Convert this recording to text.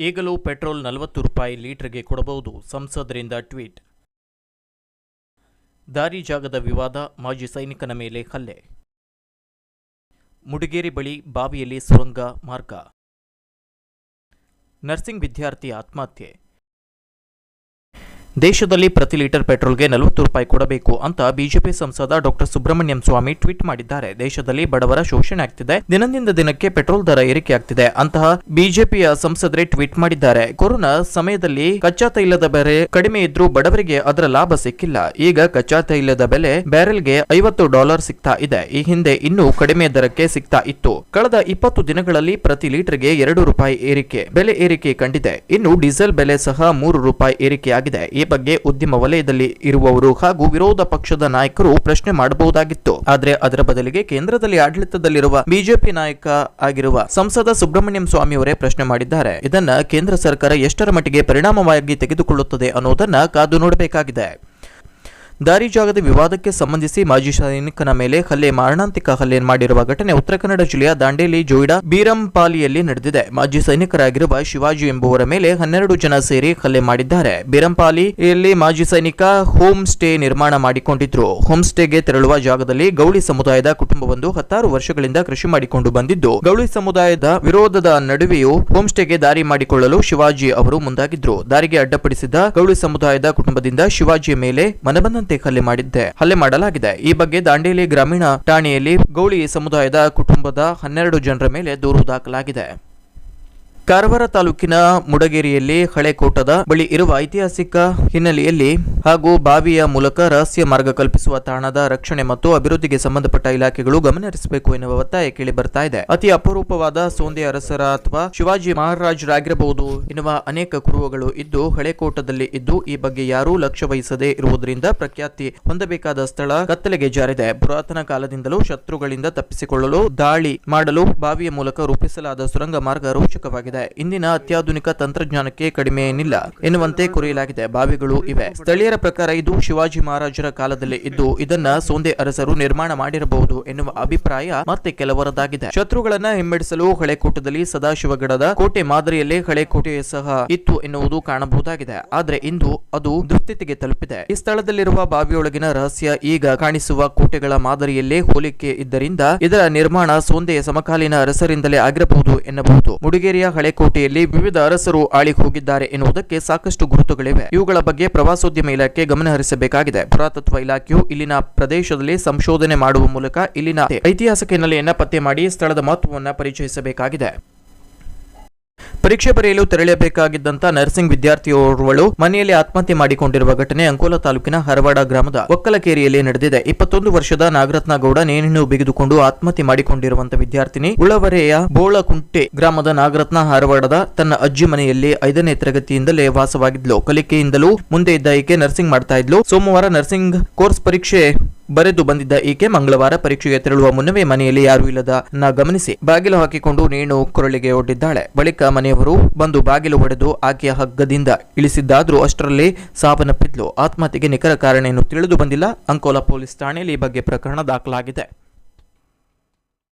ಈಗಲೂ ಪೆಟ್ರೋಲ್ ನಲವತ್ತು ರೂಪಾಯಿ ಲೀಟರ್ಗೆ ಕೊಡಬಹುದು, ಸಂಸದರಿಂದ ಟ್ವೀಟ್. ದಾರಿ ಜಾಗದ ವಿವಾದ, ಮಾಜಿ ಸೈನಿಕನ ಮೇಲೆ ಹಲ್ಲೆ. ಮುಡಿಗೇರಿ ಬಳಿ ಬಾವಿಯಲ್ಲಿ ಸುರಂಗ ಮಾರ್ಗ. ನರ್ಸಿಂಗ್ ವಿದ್ಯಾರ್ಥಿ ಆತ್ಮಹತ್ಯೆ. ದೇಶದಲ್ಲಿ ಪ್ರತಿ ಲೀಟರ್ ಪೆಟ್ರೋಲ್ಗೆ ನಲವತ್ತು ರೂಪಾಯಿ ಕೊಡಬೇಕು ಅಂತ ಬಿಜೆಪಿ ಸಂಸದ ಡಾಕ್ಟರ್ ಸುಬ್ರಹ್ಮಣ್ಯಂ ಸ್ವಾಮಿ ಟ್ವೀಟ್ ಮಾಡಿದ್ದಾರೆ. ದೇಶದಲ್ಲಿ ಬಡವರ ಶೋಷಣೆ ಆಗ್ತಿದೆ. ದಿನದಿಂದ ದಿನಕ್ಕೆ ಪೆಟ್ರೋಲ್ ದರ ಏರಿಕೆ ಆಗ್ತಿದೆ ಅಂತಹ ಬಿಜೆಪಿಯ ಸಂಸದರೇ ಟ್ವೀಟ್ ಮಾಡಿದ್ದಾರೆ. ಕೊರೋನಾ ಸಮಯದಲ್ಲಿ ಕಚ್ಚಾ ತೈಲದ ಬೆಲೆ ಕಡಿಮೆ ಇದ್ರೂ ಬಡವರಿಗೆ ಅದರ ಲಾಭ ಸಿಕ್ಕಿಲ್ಲ. ಈಗ ಕಚ್ಚಾ ತೈಲದ ಬೆಲೆ ಬ್ಯಾರೆಲ್ಗೆ ಐವತ್ತು ಡಾಲರ್ ಸಿಗ್ತಾ ಇದೆ. ಈ ಹಿಂದೆ ಇನ್ನೂ ಕಡಿಮೆ ದರಕ್ಕೆ ಸಿಗ್ತಾ ಇತ್ತು. ಕಳೆದ ಇಪ್ಪತ್ತು ದಿನಗಳಲ್ಲಿ ಪ್ರತಿ ಲೀಟರ್ಗೆ ಎರಡು ರೂಪಾಯಿ ಏರಿಕೆ ಬೆಲೆ ಏರಿಕೆ ಕಂಡಿದೆ. ಇನ್ನು ಡೀಸೆಲ್ ಬೆಲೆ ಸಹ ಮೂರು ರೂಪಾಯಿ ಏರಿಕೆಯಾಗಿದೆ. ಈ ಬಗ್ಗೆ ಉದ್ಯಮ ವಲಯದಲ್ಲಿ ಇರುವವರು ಹಾಗೂ ವಿರೋಧ ಪಕ್ಷದ ನಾಯಕರು ಪ್ರಶ್ನೆ ಮಾಡಬಹುದಾಗಿತ್ತು. ಆದರೆ ಅದರ ಬದಲಿಗೆ ಕೇಂದ್ರದಲ್ಲಿ ಆಡಳಿತದಲ್ಲಿರುವ ಬಿಜೆಪಿ ನಾಯಕ ಆಗಿರುವ ಸಂಸದ ಸುಬ್ರಹ್ಮಣ್ಯಂ ಸ್ವಾಮಿ ಅವರೇ ಪ್ರಶ್ನೆ ಮಾಡಿದ್ದಾರೆ. ಇದನ್ನ ಕೇಂದ್ರ ಸರ್ಕಾರ ಎಷ್ಟರ ಮಟ್ಟಿಗೆ ಪರಿಣಾಮವಾಗಿ ತೆಗೆದುಕೊಳ್ಳುತ್ತದೆ ಅನ್ನೋದನ್ನ ಕಾದು ನೋಡಬೇಕಾಗಿದೆ. ದಾರಿ ಜಾಗದ ವಿವಾದಕ್ಕೆ ಸಂಬಂಧಿಸಿ ಮಾಜಿ ಸೈನಿಕನ ಮೇಲೆ ಹಲ್ಲೆ, ಮಾರಣಾಂತಿಕ ಹಲ್ಲೆ ಮಾಡಿರುವ ಘಟನೆ ಉತ್ತರ ಕನ್ನಡ ಜಿಲ್ಲೆಯ ದಾಂಡೇಲಿ, ಜೋಯಿಡಾ, ಬೀರಂಪಾಲಿಯಲ್ಲಿ ನಡೆದಿದೆ. ಮಾಜಿ ಸೈನಿಕರಾಗಿರುವ ಶಿವಾಜಿ ಎಂಬುವರ ಮೇಲೆ ಹನ್ನೆರಡು ಜನ ಸೇರಿ ಹಲ್ಲೆ ಮಾಡಿದ್ದಾರೆ. ಬೀರಂಪಾಲಿಯಲ್ಲಿ ಮಾಜಿ ಸೈನಿಕ ಹೋಮ್ ಸ್ಟೇ ನಿರ್ಮಾಣ ಮಾಡಿಕೊಂಡಿದ್ರು. ಹೋಮ್ ಸ್ಟೇಗೆ ತೆರಳುವ ಜಾಗದಲ್ಲಿ ಗೌಳಿ ಸಮುದಾಯದ ಕುಟುಂಬವೊಂದು ಹತ್ತಾರು ವರ್ಷಗಳಿಂದ ಕೃಷಿ ಮಾಡಿಕೊಂಡು ಬಂದಿದ್ದು, ಗೌಳಿ ಸಮುದಾಯದ ವಿರೋಧದ ನಡುವೆಯೂ ಹೋಮ್ ಸ್ಟೇಗೆ ದಾರಿ ಮಾಡಿಕೊಳ್ಳಲು ಶಿವಾಜಿ ಅವರು ಮುಂದಾಗಿದ್ರು. ದಾರಿಗೆ ಅಡ್ಡಪಡಿಸಿದ ಗೌಳಿ ಸಮುದಾಯದ ಕುಟುಂಬದಿಂದ ಶಿವಾಜಿಯ ಮೇಲೆ ಮನಬಂದಂತೆ ಹಲ್ಲೆ ಮಾಡಿದ್ದೆ. ಹಲ್ಲೆ ಮಾಡಲಾಗಿದೆ. ಈ ಬಗ್ಗೆ ದಾಂಡೇಲಿ ಗ್ರಾಮೀಣ ಠಾಣೆಯಲ್ಲಿ ಗೌಳಿ ಸಮುದಾಯದ ಕುಟುಂಬದ ಹನ್ನೆರಡು ಜನರ ಮೇಲೆ ದೂರು ದಾಖಲಾಗಿದೆ. ಕಾರವಾರ ತಾಲೂಕಿನ ಮುಡಗೇರಿಯಲ್ಲಿ ಹಳೆಕೋಟದ ಬಳಿ ಇರುವ ಐತಿಹಾಸಿಕ ಹಿನ್ನೆಲೆಯಲ್ಲಿ ಹಾಗೂ ಬಾವಿಯ ಮೂಲಕ ರಹಸ್ಯ ಮಾರ್ಗ ಕಲ್ಪಿಸುವ ತಾಣದ ರಕ್ಷಣೆ ಮತ್ತು ಅಭಿವೃದ್ಧಿಗೆ ಸಂಬಂಧಪಟ್ಟ ಇಲಾಖೆಗಳು ಗಮನಹರಿಸಬೇಕು ಎನ್ನುವ ಒತ್ತಾಯ ಕೇಳಿ ಬರ್ತಾ ಇದೆ. ಅತಿ ಅಪರೂಪವಾದ ಸೋಂದೆ ಅರಸರ ಅಥವಾ ಶಿವಾಜಿ ಮಹಾರಾಜರಾಗಿರಬಹುದು ಎನ್ನುವ ಅನೇಕ ಕುರುಹುಗಳು ಇದ್ದು ಹಳೆಕೋಟದಲ್ಲಿ ಇದ್ದು, ಈ ಬಗ್ಗೆ ಯಾರೂ ಲಕ್ಷ್ಯ ವಹಿಸದೇ ಇರುವುದರಿಂದ ಪ್ರಖ್ಯಾತಿ ಹೊಂದಬೇಕಾದ ಸ್ಥಳ ಕತ್ತಲೆಗೆ ಜಾರಿದೆ. ಪುರಾತನ ಕಾಲದಿಂದಲೂ ಶತ್ರುಗಳಿಂದ ತಪ್ಪಿಸಿಕೊಳ್ಳಲು, ದಾಳಿ ಮಾಡಲು ಬಾವಿಯ ಮೂಲಕ ರೂಪಿಸಲಾದ ಸುರಂಗ ಮಾರ್ಗ ರೋಚಕವಾಗಿದೆ. ಇಂದಿನ ಅತ್ಯಾಧುನಿಕ ತಂತ್ರಜ್ಞಾನಕ್ಕೆ ಕಡಿಮೆ ಏನಿಲ್ಲ. ಎನ್ನುವಂತೆ ಕೊರೆಯಲಾಗಿದೆ. ಬಾವಿಗಳು ಇವೆ. ಸ್ಥಳೀಯರ ಪ್ರಕಾರ ಇದು ಶಿವಾಜಿ ಮಹಾರಾಜರ ಕಾಲದಲ್ಲಿ ಇದ್ದು, ಇದನ್ನ ಸೋಂದೆ ಅರಸರು ನಿರ್ಮಾಣ ಮಾಡಿರಬಹುದು ಎನ್ನುವ ಅಭಿಪ್ರಾಯ ಮತ್ತೆ ಕೆಲವರದಾಗಿದೆ. ಶತ್ರುಗಳನ್ನ ಹಿಮ್ಮೆಡಿಸಲು ಹಳೆಕೋಟದಲ್ಲಿ ಸದಾಶಿವಗಡದ ಕೋಟೆ ಮಾದರಿಯಲ್ಲೇ ಹಳೆಕೋಟೆ ಸಹ ಇತ್ತು ಎನ್ನುವುದು ಕಾಣಬಹುದಾಗಿದೆ. ಆದ್ರೆ ಇಂದು ಅದು ದುಸ್ಥಿತಿಗೆ ತಲುಪಿದೆ. ಈ ಸ್ಥಳದಲ್ಲಿರುವ ಬಾವಿಯೊಳಗಿನ ರಹಸ್ಯ ಈಗ ಕಾಣಿಸುವ ಕೋಟೆಗಳ ಮಾದರಿಯಲ್ಲೇ ಹೋಲಿಕೆ ಇದ್ದರಿಂದ ಇದರ ನಿರ್ಮಾಣ ಸೋಂದೆಯ ಸಮಕಾಲೀನ ಅರಸರಿಂದಲೇ ಆಗಿರಬಹುದು ಎನ್ನಬಹುದು. ಮುಡಿಗೇರಿಯ ಹಳೆಕೋಟೆಯಲ್ಲಿ ವಿವಿಧ ಅರಸರು ಆಳಿ ಹೋಗಿದ್ದಾರೆ ಎನ್ನುವುದಕ್ಕೆ ಸಾಕಷ್ಟು ಗುರುತುಗಳಿವೆ. ಇವುಗಳ ಬಗ್ಗೆ ಪ್ರವಾಸೋದ್ಯಮ ಇಲಾಖೆ ಗಮನ ಹರಿಸಬೇಕಾಗಿದೆ. ಪುರಾತತ್ವ ಇಲಾಖೆಯು ಇಲ್ಲಿನ ಪ್ರದೇಶದಲ್ಲಿ ಸಂಶೋಧನೆ ಮಾಡುವ ಮೂಲಕ ಇಲ್ಲಿನ ಐತಿಹಾಸಿಕ ಹಿನ್ನೆಲೆಯನ್ನ ಪತ್ತೆ ಮಾಡಿ ಸ್ಥಳದ ಮಹತ್ವವನ್ನು ಪರಿಚಯಿಸಬೇಕಾಗಿದೆ. ಪರೀಕ್ಷೆ ಬರೆಯಲು ತೆರಳಬೇಕಾಗಿದ್ದಂತ ನರ್ಸಿಂಗ್ ವಿದ್ಯಾರ್ಥಿಯೋರ್ವಳು ಮನೆಯಲ್ಲಿ ಆತ್ಮಹತ್ಯೆ ಮಾಡಿಕೊಂಡಿರುವ ಘಟನೆ ಅಂಕೋಲ ತಾಲೂಕಿನ ಹರವಾಡ ಗ್ರಾಮದ ಒಕ್ಕಲಕೇರಿಯಲ್ಲಿ ನಡೆದಿದೆ. ಇಪ್ಪತ್ತೊಂದು ವರ್ಷದ ನಾಗರತ್ನ ಗೌಡ ನೇಣಿನ ಬಿಗಿದುಕೊಂಡು ಆತ್ಮಹತ್ಯೆ ಮಾಡಿಕೊಂಡಿರುವಂತಹ ವಿದ್ಯಾರ್ಥಿನಿ ಉಳವರೆಯ ಬೋಳಕುಂಟೆ ಗ್ರಾಮದ ನಾಗರತ್ನ ಹರವಾಡದ ತನ್ನ ಅಜ್ಜಿ ಮನೆಯಲ್ಲಿ ಐದನೇ ತರಗತಿಯಿಂದಲೇ ವಾಸವಾಗಿದ್ಲು. ಕಲಿಕೆಯಿಂದಲೂ ಮುಂದೆ ಇದ್ದ ಈಕೆ ನರ್ಸಿಂಗ್ ಮಾಡ್ತಾ ಇದ್ಲು. ಸೋಮವಾರ ನರ್ಸಿಂಗ್ ಕೋರ್ಸ್ ಪರೀಕ್ಷೆ ಬರೆದು ಬಂದಿದ್ದ ಈಕೆ ಮಂಗಳವಾರ ಪರೀಕ್ಷೆಗೆ ತೆರಳುವ ಮುನ್ನವೇ ಮನೆಯಲ್ಲಿ ಯಾರೂ ಇಲ್ಲದ ನ ಗಮನಿಸಿ ಬಾಗಿಲು ಹಾಕಿಕೊಂಡು ನೇಣು ಕೊರಳಿಗೆ ಒಡ್ಡಿದ್ದಾಳೆ. ಬಳಿಕ ಮನೆಯವರು ಬಂದು ಬಾಗಿಲು ಒಡೆದು ಆಕೆಯ ಹಗ್ಗದಿಂದ ಇಳಿಸಿದ್ದಾದ್ರೂ ಅಷ್ಟರಲ್ಲಿ ಸಾವನ್ನಪ್ಪಿದ್ಲು ಆತ್ಮಹತ್ಯೆಗೆ ನಿಖರ ಕಾರಣ ಏನು ತಿಳಿದು ಬಂದಿಲ್ಲ. ಅಂಕೋಲಾ ಪೊಲೀಸ್ ಠಾಣೆಯಲ್ಲಿ ಈ ಬಗ್ಗೆ ಪ್ರಕರಣ ದಾಖಲಾಗಿದೆ.